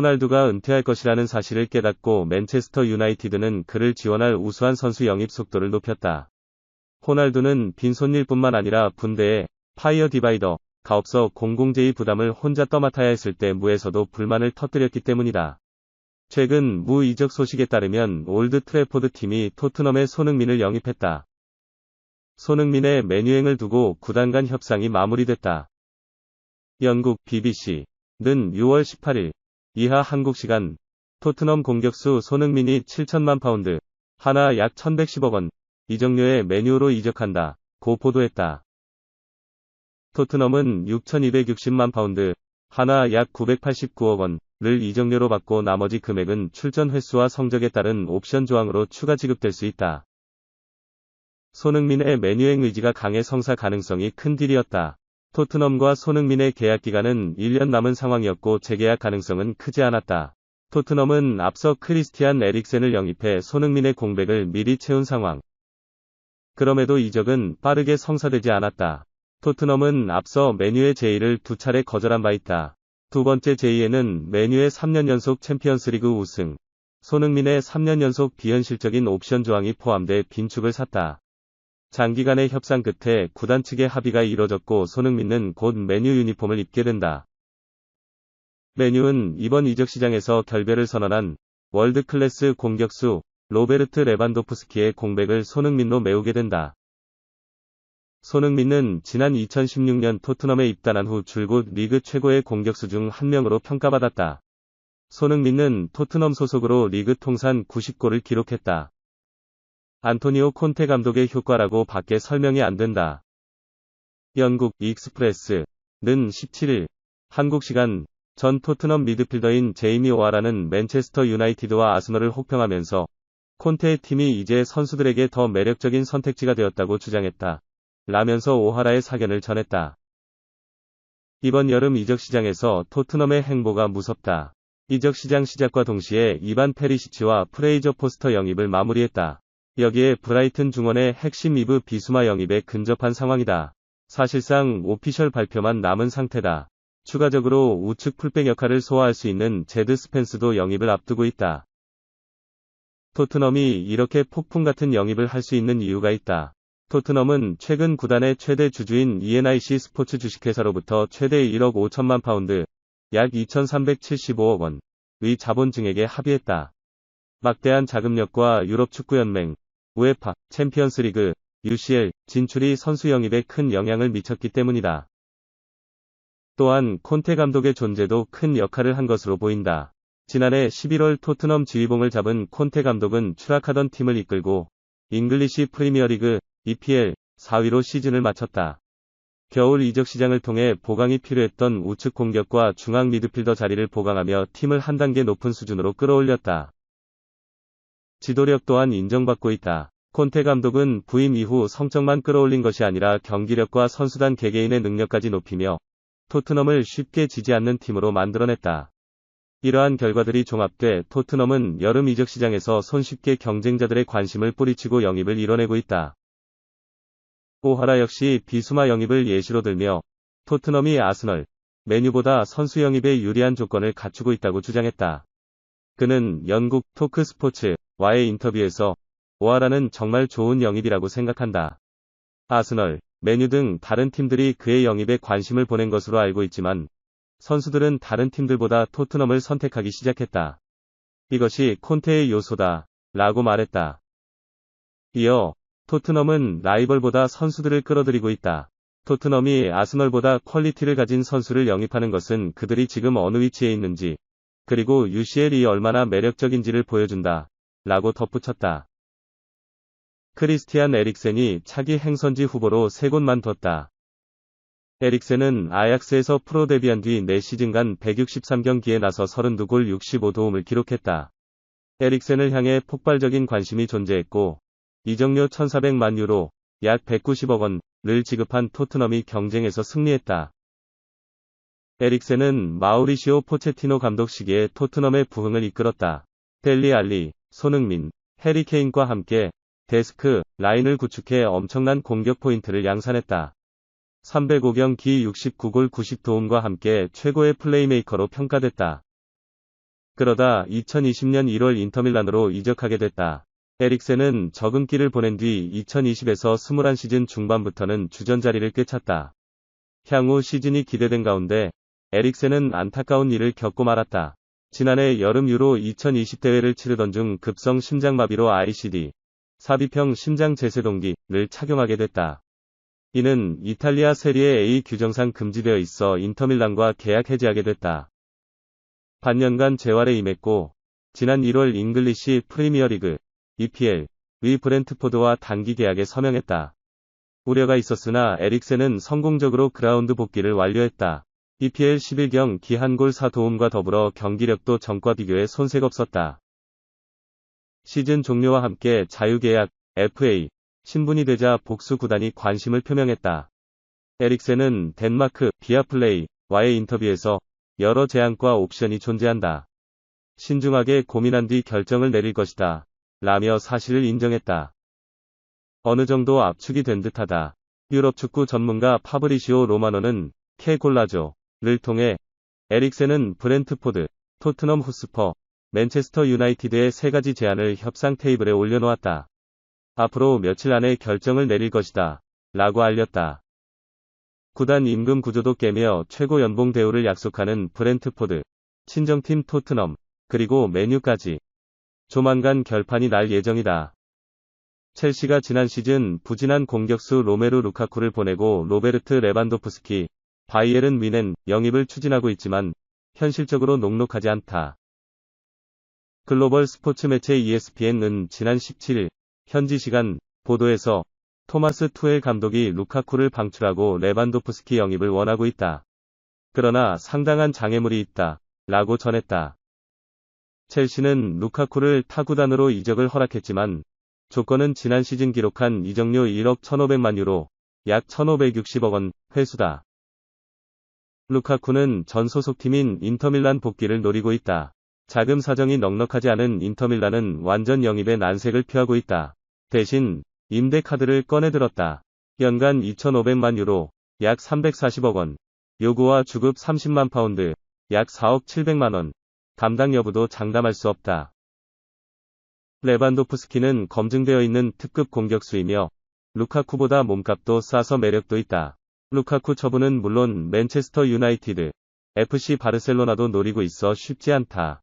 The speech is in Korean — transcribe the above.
호날두가 은퇴할 것이라는 사실을 깨닫고 맨체스터 유나이티드는 그를 지원할 우수한 선수 영입 속도를 높였다. 호날두는 빈손일 뿐만 아니라 분대에 파이어 디바이더, 가업서 공공재의 부담을 혼자 떠맡아야 했을 때 무에서도 불만을 터뜨렸기 때문이다. 최근 무 이적 소식에 따르면 올드 트래포드 팀이 토트넘의 손흥민을 영입했다. 손흥민의 메뉴행을 두고 구단 간 협상이 마무리됐다. 영국 BBC는 6월 18일 이하 한국 시간 토트넘 공격수 손흥민이 7천만 파운드, 하나 약 1110억 원, 이적료의 메뉴로 이적한다. 고 보도했다. 토트넘은 6,260만 파운드, 하나 약 989억 원을 이적료로 받고 나머지 금액은 출전 횟수와 성적에 따른 옵션 조항으로 추가 지급될 수 있다. 손흥민의 메뉴행 의지가 강해 성사 가능성이 큰 딜이었다. 토트넘과 손흥민의 계약 기간은 1년 남은 상황이었고 재계약 가능성은 크지 않았다. 토트넘은 앞서 크리스티안 에릭센을 영입해 손흥민의 공백을 미리 채운 상황. 그럼에도 이적은 빠르게 성사되지 않았다. 토트넘은 앞서 메뉴의 제의를 두 차례 거절한 바 있다. 두 번째 제의에는 메뉴의 3년 연속 챔피언스리그 우승, 손흥민의 3년 연속 비현실적인 옵션 조항이 포함돼 빈축을 샀다. 장기간의 협상 끝에 구단 측의 합의가 이뤄졌고 손흥민은 곧 메뉴 유니폼을 입게 된다. 메뉴는 이번 이적 시장에서 결별을 선언한 월드 클래스 공격수 로베르트 레반도프스키의 공백을 손흥민로 메우게 된다. 손흥민은 지난 2016년 토트넘에 입단한 후 줄곧 리그 최고의 공격수 중 한 명으로 평가받았다. 손흥민은 토트넘 소속으로 리그 통산 90골을 기록했다. 안토니오 콘테 감독의 효과라고 밖에 설명이 안 된다. 영국 익스프레스는 17일 한국 시간 전 토트넘 미드필더인 제이미 오아라는 맨체스터 유나이티드와 아스널을 혹평하면서 콘테의 팀이 이제 선수들에게 더 매력적인 선택지가 되었다고 주장했다. 라면서 오하라의 사견을 전했다. 이번 여름 이적 시장에서 토트넘의 행보가 무섭다. 이적 시장 시작과 동시에 이반 페리시치와 프레이저 포스터 영입을 마무리했다. 여기에 브라이튼 중원의 핵심 이브 비수마 영입에 근접한 상황이다. 사실상 오피셜 발표만 남은 상태다. 추가적으로 우측 풀백 역할을 소화할 수 있는 제드 스펜스도 영입을 앞두고 있다. 토트넘이 이렇게 폭풍 같은 영입을 할 수 있는 이유가 있다. 토트넘은 최근 구단의 최대 주주인 ENIC 스포츠 주식회사로부터 최대 1억 5천만 파운드, 약 2,375억 원의 자본 증액에 합의했다. 막대한 자금력과 유럽 축구연맹, 우에파, 챔피언스리그, UCL 진출이 선수 영입에 큰 영향을 미쳤기 때문이다. 또한 콘테 감독의 존재도 큰 역할을 한 것으로 보인다. 지난해 11월 토트넘 지휘봉을 잡은 콘테 감독은 추락하던 팀을 이끌고 잉글리시 프리미어리그 EPL 4위로 시즌을 마쳤다. 겨울 이적 시장을 통해 보강이 필요했던 우측 공격과 중앙 미드필더 자리를 보강하며 팀을 한 단계 높은 수준으로 끌어올렸다. 지도력 또한 인정받고 있다. 콘테 감독은 부임 이후 성적만 끌어올린 것이 아니라 경기력과 선수단 개개인의 능력까지 높이며 토트넘을 쉽게 지지 않는 팀으로 만들어냈다. 이러한 결과들이 종합돼 토트넘은 여름 이적 시장에서 손쉽게 경쟁자들의 관심을 뿌리치고 영입을 이뤄내고 있다. 오하라 역시 비수마 영입을 예시로 들며 토트넘이 아스널, 메뉴보다 선수 영입에 유리한 조건을 갖추고 있다고 주장했다. 그는 영국 토크 스포츠 와의 인터뷰에서 오하라는 정말 좋은 영입이라고 생각한다. 아스널, 메뉴 등 다른 팀들이 그의 영입에 관심을 보낸 것으로 알고 있지만 선수들은 다른 팀들보다 토트넘을 선택하기 시작했다. 이것이 콘테의 요소다. 라고 말했다. 이어 토트넘은 라이벌보다 선수들을 끌어들이고 있다. 토트넘이 아스널보다 퀄리티를 가진 선수를 영입하는 것은 그들이 지금 어느 위치에 있는지, 그리고 UCL이 얼마나 매력적인지를 보여준다. 라고 덧붙였다. 크리스티안 에릭센이 차기 행선지 후보로 세 곳만 뒀다. 에릭센은 아약스에서 프로 데뷔한 뒤 4시즌간 163경기에 나서 32골 65도움을 기록했다. 에릭센을 향해 폭발적인 관심이 존재했고 이적료 1400만 유로, 약 190억 원을 지급한 토트넘이 경쟁에서 승리했다. 에릭센은 마우리시오 포체티노 감독 시기에 토트넘의 부흥을 이끌었다. 델리 알리, 손흥민, 해리 케인과 함께 데스크 라인을 구축해 엄청난 공격 포인트를 양산했다. 305경 기 69골 90도움과 함께 최고의 플레이메이커로 평가됐다. 그러다 2020년 1월 인터밀란으로 이적하게 됐다. 에릭센은 적응기를 보낸 뒤 2020에서 21시즌 중반부터는 주전 자리를 꿰찼다. 향후 시즌이 기대된 가운데 에릭센은 안타까운 일을 겪고 말았다. 지난해 여름 유로 2020 대회를 치르던 중 급성 심장마비로 ICD, 삽입형 심장 제세동기를 착용하게 됐다. 이는 이탈리아 세리에 A 규정상 금지되어 있어 인터밀란과 계약 해지하게 됐다. 반년간 재활에 임했고 지난 1월 잉글리시 프리미어리그 EPL 의 브렌트포드와 단기 계약에 서명했다. 우려가 있었으나 에릭센은 성공적으로 그라운드 복귀를 완료했다. EPL 11경 기한골 4도움과 더불어 경기력도 전과 비교해 손색 없었다. 시즌 종료와 함께 자유계약 FA 신분이 되자 복수 구단이 관심을 표명했다. 에릭센은 덴마크 비아플레이와의 인터뷰에서 여러 제안과 옵션이 존재한다. 신중하게 고민한 뒤 결정을 내릴 것이다. 라며 사실을 인정했다. 어느 정도 압축이 된 듯하다. 유럽 축구 전문가 파브리시오 로마노는 케골라조 를 통해 에릭센은 브렌트포드, 토트넘 후스퍼, 맨체스터 유나이티드의 세 가지 제안을 협상 테이블에 올려놓았다. 앞으로 며칠 안에 결정을 내릴 것이다. 라고 알렸다. 구단 임금 구조도 깨며 최고 연봉 대우를 약속하는 브렌트포드, 친정팀 토트넘, 그리고 메뉴까지. 조만간 결판이 날 예정이다. 첼시가 지난 시즌 부진한 공격수 로메루 루카쿠를 보내고 로베르트 레반도프스키, 바이에른 미넨 영입을 추진하고 있지만 현실적으로 녹록하지 않다. 글로벌 스포츠 매체 ESPN은 지난 17일 현지 시간 보도에서 토마스 투엘 감독이 루카쿠를 방출하고 레반도프스키 영입을 원하고 있다. 그러나 상당한 장애물이 있다. 라고 전했다. 첼시는 루카쿠를 타구단으로 이적을 허락했지만 조건은 지난 시즌 기록한 이적료 1억 1,500만 유로, 약 1,560억 원, 회수다. 루카쿠는 전 소속팀인 인터밀란 복귀를 노리고 있다. 자금 사정이 넉넉하지 않은 인터밀란은 완전 영입에 난색을 표하고 있다. 대신 임대 카드를 꺼내들었다. 연간 2,500만 유로, 약 340억 원, 요구와 주급 30만 파운드, 약 4억 700만 원, 감당 여부도 장담할 수 없다. 레반도프스키는 검증되어 있는 특급 공격수이며 루카쿠보다 몸값도 싸서 매력도 있다. 루카쿠 처분은 물론 맨체스터 유나이티드, FC 바르셀로나도 노리고 있어 쉽지 않다.